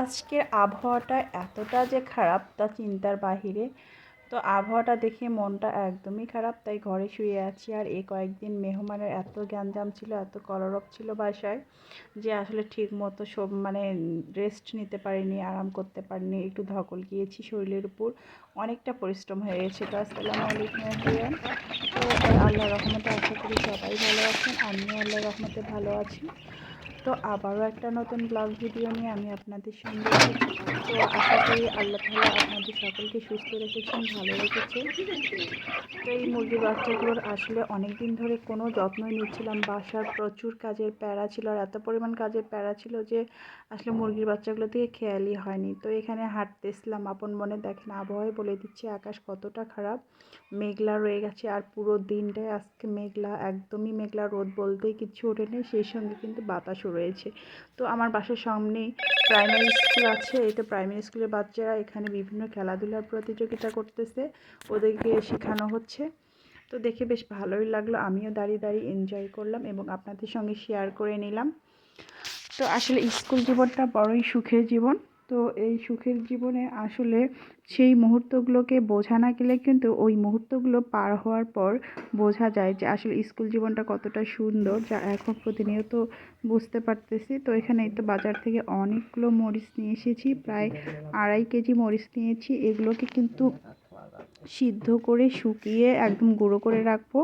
আজকের আবহাওয়াটা এতটা যে খারাপ তা চিন্তার বাহিরে। তো আবহাওয়াটা দেখে মনটা একদমই খারাপ, তাই ঘরে শুয়ে আছি। আর এই কয়েকদিন মেহমানের এত গ্যাঞ্জাম ছিল, এত কলরব ছিল বাসায় যে আসলে ঠিক মতো সব মানে রেস্ট নিতে পারিনি, আরাম করতে পারিনি। একটু ধকল গিয়েছি শরীরের উপর। অনেকটা পরিশ্রম হয়ে গেছে তো, আসসালামু আলাইকুম তো আল্লাহ রহমতে আশা করি সবাই ভালো আছেন, আমিও আল্লাহ রহমতে ভালো আছি। তো আবারও একটা নতুন ব্লগ ভিডিও নিয়ে আমি আপনাদের সঙ্গে তো আশা করি আল্লাহ তালা আপনাদের সকলকে সুস্থ রেখেছেন, ভালো রেখেছেন তো এই মুরগির বাচ্চাগুলোর আসলে অনেক দিন ধরে কোনো যত্নই নিচ্ছিলাম। বাসার প্রচুর কাজের প্যারা ছিল আর এত পরিমাণ কাজের প্যারা ছিল যে আসলে মুরগির বাচ্চাগুলো থেকে খেয়ালই হয়নি। তো এখানে হাঁটতেছিলাম, আপন মনে দেখেন আবহাওয়ায় বলে দিচ্ছে, আকাশ কতটা খারাপ, মেঘলা রয়ে গেছে আর পুরো দিনটাই আজকে মেঘলা, একদমই মেঘলা রোদ বলতেই কিছু ওঠেনি সেই সঙ্গে কিন্তু বাতাসও রয়েছে। তো আমার বাসার সামনেই প্রাইমারি স্কুল আছে। তো প্রাইমারি স্কুলের বাচ্চারা এখানে বিভিন্ন খেলাধুলার প্রতিযোগিতা করতেছে। ওদেরকে শেখানো হচ্ছে। তো দেখে বেশ ভালোই লাগল। আমিও দাঁড়িয়ে দাঁড়িয়ে এনজয় করলাম এবং আপনাদের সঙ্গে শেয়ার করে নিলাম। তো আসলে স্কুল জীবনটা বড়ই সুখের জীবন। তো এই সুখের জীবনে আসলে সেই মুহূর্তগুলোকে বোঝা না গেলে কিন্তু ওই মুহূর্তগুলো পার হওয়ার পর বোঝা যায় যে আসলে স্কুল জীবনটা কতটা সুন্দর, যা এখন প্রতিনিয়ত বুঝতে পারতেছি। তো এখানে তো বাজার থেকে অনেকগুলো মরিচ নিয়ে এসেছি, প্রায় আড়াই কেজি মরিচ নিয়েছি। এগুলোকে কিন্তু সিদ্ধ করে শুকিয়ে একদম গুঁড়ো করে রাখব।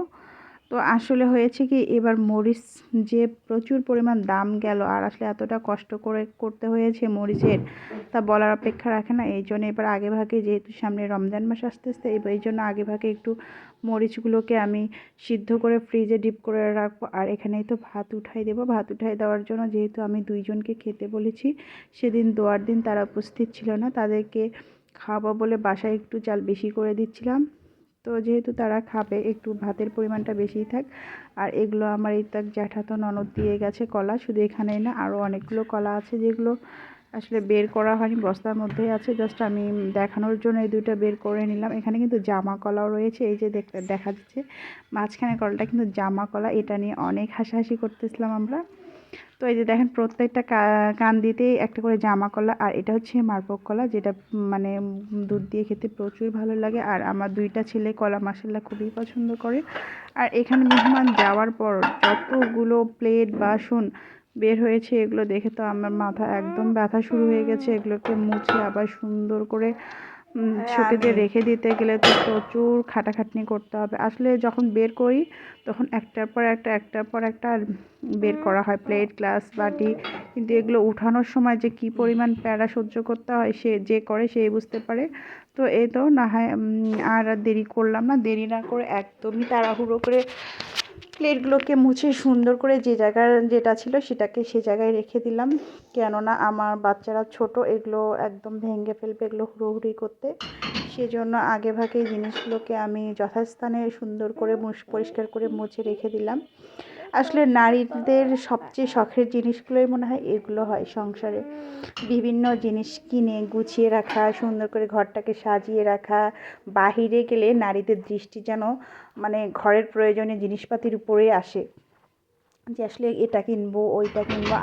তো আসলে হয়েছে কি, এবার মরিচ যে প্রচুর পরিমাণ দাম গেল আর আসলে এতটা কষ্ট করে করতে হয়েছে মরিচের, তা বলার অপেক্ষা রাখে না। এই জন্য এবার আগে ভাগে যেহেতু সামনে রমজান মাস আসতেছে এবার এই জন্য আগে ভাগে একটু মরিচগুলোকে আমি সিদ্ধ করে ফ্রিজে ডিপ করে রাখব। আর এখানেই তো ভাত উঠাই দেবো। ভাত উঠাই দেওয়ার জন্য যেহেতু আমি দুইজনকে খেতে বলেছি, সেদিন দোয়ার দিন তারা উপস্থিত ছিল না, তাদেরকে খাওয়াবো বলে বাসায় একটু চাল বেশি করে দিচ্ছিলাম। তো যেহেতু তারা খাবে, একটু ভাতের পরিমাণটা বেশিই থাক। আর এগুলো আমার এই তাক জ্যাঠাতো ননদ দিয়ে গেছে কলা, শুধু এখানেই না আরও অনেকগুলো কলা আছে যেগুলো আসলে বের করা হয়নি, বস্তার মধ্যেই আছে। জাস্ট আমি দেখানোর জন্য এই দুটো বের করে নিলাম। এখানে কিন্তু জামা কলাও রয়েছে, এই যে দেখা যাচ্ছে। মাঝখানে কলাটা কিন্তু জামা কলা, এটা নিয়ে অনেক হাসাহাসি করতেছিলাম আমরা। তো এই যে দেখেন প্রত্যেকটা কান দিতেই একটা করে জামা কলা, আর এটা হচ্ছে মারপক কলা, যেটা মানে দুধ দিয়ে খেতে প্রচুর ভালো লাগে। আর আমার দুইটা ছেলে কলা মাসাল্লা খুবই পছন্দ করে। আর এখানে মেহমান যাওয়ার পর যতগুলো প্লেট, বাসন বের হয়েছে, এগুলো দেখে তো আমার মাথা একদম ব্যথা শুরু হয়ে গেছে। এগুলোকে মুছে আবার সুন্দর করে শুকিয়ে রেখে দিতে গেলে তো প্রচুর খাটাখাটনি করতে হবে। আসলে যখন বের করি তখন একটার পর একটা একটার পর একটা বের করা হয়। প্লেট গ্লাস বাটি কিন্তু এগুলো উঠানোর সময় যে কি পরিমাণ প্যারা সহ্য করতে হয় সে যে করে সেই বুঝতে পারে। তো এই তো না হয় আর দেরি করলাম না। দেরি না করে একদমই তাড়াহুড়ো করে প্লেটগুলোকে মুছে সুন্দর করে যে জায়গার যেটা ছিল সেটাকে সে জায়গায় রেখে দিলাম। কেননা আমার বাচ্চারা ছোট, এগুলো একদম ভেঙে ফেলবে, এগুলো হুড়োহুড়ি করতে। সেজন্য আগে ভাগে জিনিসগুলোকে আমি যথাস্থানে সুন্দর করে পরিষ্কার করে মুছে রেখে দিলাম। আসলে নারীদের সবচেয়ে শখের জিনিসগুলোই মনে হয় এগুলো হয় সংসারে। বিভিন্ন জিনিস কিনে, গুছিয়ে রাখা, সুন্দর করে ঘরটাকে সাজিয়ে রাখা। বাহিরে গেলে নারীদের দৃষ্টি যেন মানে ঘরের প্রয়োজনীয় জিনিসপাতির উপরেই আসে। যে আসলে এটা কিনবো, ওইটা কিনবো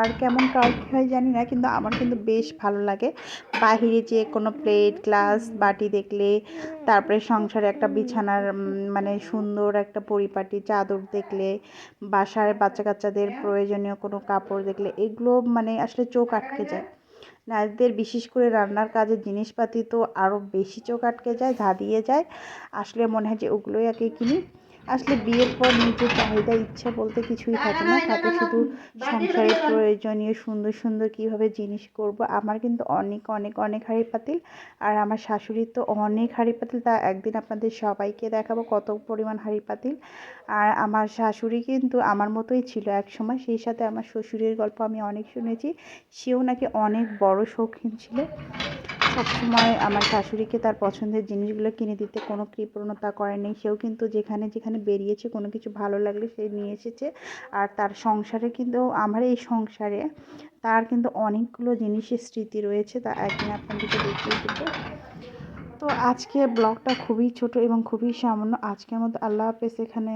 আর কেমন কার কী হয় জানি না, কিন্তু আমার কিন্তু বেশ ভালো লাগে। বাহিরে যে কোনো প্লেট গ্লাস বাটি দেখলে, তারপরে সংসারে একটা বিছানার মানে সুন্দর একটা পরিপাটি, চাদর দেখলে বাসায় বাচ্চা কাচ্চাদের প্রয়োজনীয় কোনো কাপড় দেখলে, এগুলো মানে আসলে চোখ আটকে যায়। নারীদের বিশেষ করে রান্নার কাজের জিনিসপাতি তো আরও বেশি চোখ আটকে যায়, ধাঁধিয়ে যায়। আসলে মনে হয় যে ওগুলোই আগে কিনি। আসলে বিয়ের পর নিজের চাহিদা ইচ্ছা বলতে কিছুই থাকে না থাকে শুধু সংসারের প্রয়োজনীয় সুন্দর সুন্দর কীভাবে জিনিস করব আমার কিন্তু অনেক অনেক অনেক হাঁড়ি পাতিল। আর আমার শাশুড়ির তো অনেক হাঁড়ি পাতিল তা একদিন আপনাদের সবাইকে দেখাবো কত পরিমাণ হাঁড়ি পাতিল। আর আমার শাশুড়ি কিন্তু আমার মতোই ছিল এক সময় সেই সাথে আমার শ্বশুরের গল্প আমি অনেক শুনেছি। সেও নাকি অনেক বড় শৌখিন ছিল। সবসময় আমার শাশুড়িকে তার পছন্দের জিনিসগুলো কিনে দিতে কোনো কৃপণতা করেনি সেও কিন্তু যেখানে যেখানে বেরিয়েছে কোনো কিছু ভালো লাগলে সে নিয়ে এসেছে। আর তার সংসারে কিন্তু আমার এই সংসারে তার কিন্তু অনেকগুলো জিনিসের স্মৃতি রয়েছে। তা একদিন আপনাদেরকে দেখিয়ে দেবো। তো আজকে ব্লগটা খুবই ছোট এবং খুবই সামান্য। আজকের মতো আল্লাহ হাফেজ এখানে।